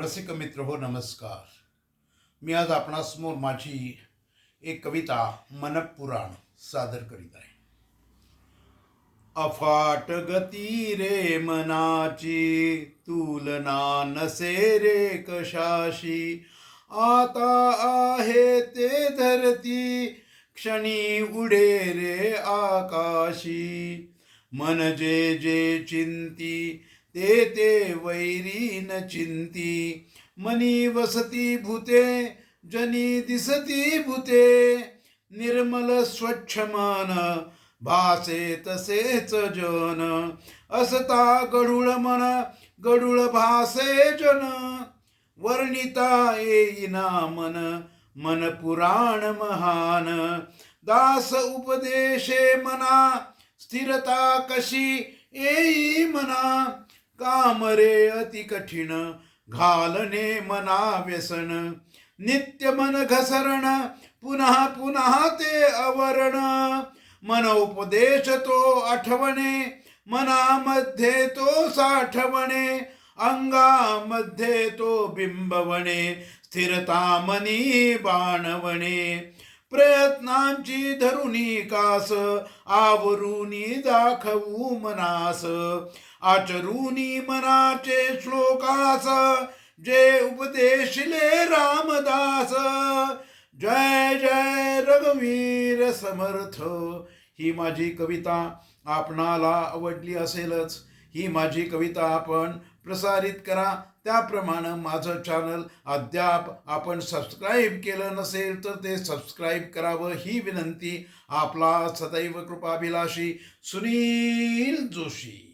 रसिक मित्र हो नमस्कार. मी आज आपणासमोर माझी एक कविता मनपुराण सादर करीत आहे. अफाट गती रे मनाची तुलना नसे रे कशाशी. आता आहे ते धरती क्षणी उडे रे आकाशी. मन जे जे चिंती ते ते वैरी न चिंती. मनी वसती भूते जनी दिसती भूते. निर्मल स्वच्छ मन भासे तसेच जन. असता गढूळ मन गडूळ भासे जन. वर्णिता येईना मन मन पुराण महान. दास उपदेशे मना स्थिरता कशी येई मना. काम रे अति कठीण घालणे मना व्यसन। नित्य मन घसरण पुन्हा पुन्हा ते आवरण मन उपदेश तो आठवणे मनामध्ये तो साठवणे अंगामध्ये तो बिंबवणे स्थिरता मनी बाणवणे। प्रयत्नांची धरुणी कास आवरुनी दाखवू मनास. आचरुनी मनाचे श्लोकास जे उपदेशले रामदास. जय जय रघुवीर समर्थ. ही माझी कविता आपणाला आवडली असेलच. ही माझी कविता आपण प्रसारित करा. त्याप्रमाणे माझं चॅनल अद्याप आपण सबस्क्राईब केलं नसेल तर ते सबस्क्राईब करावं ही विनंती. आपला सदैव कृपाभिलाषी सुनील जोशी.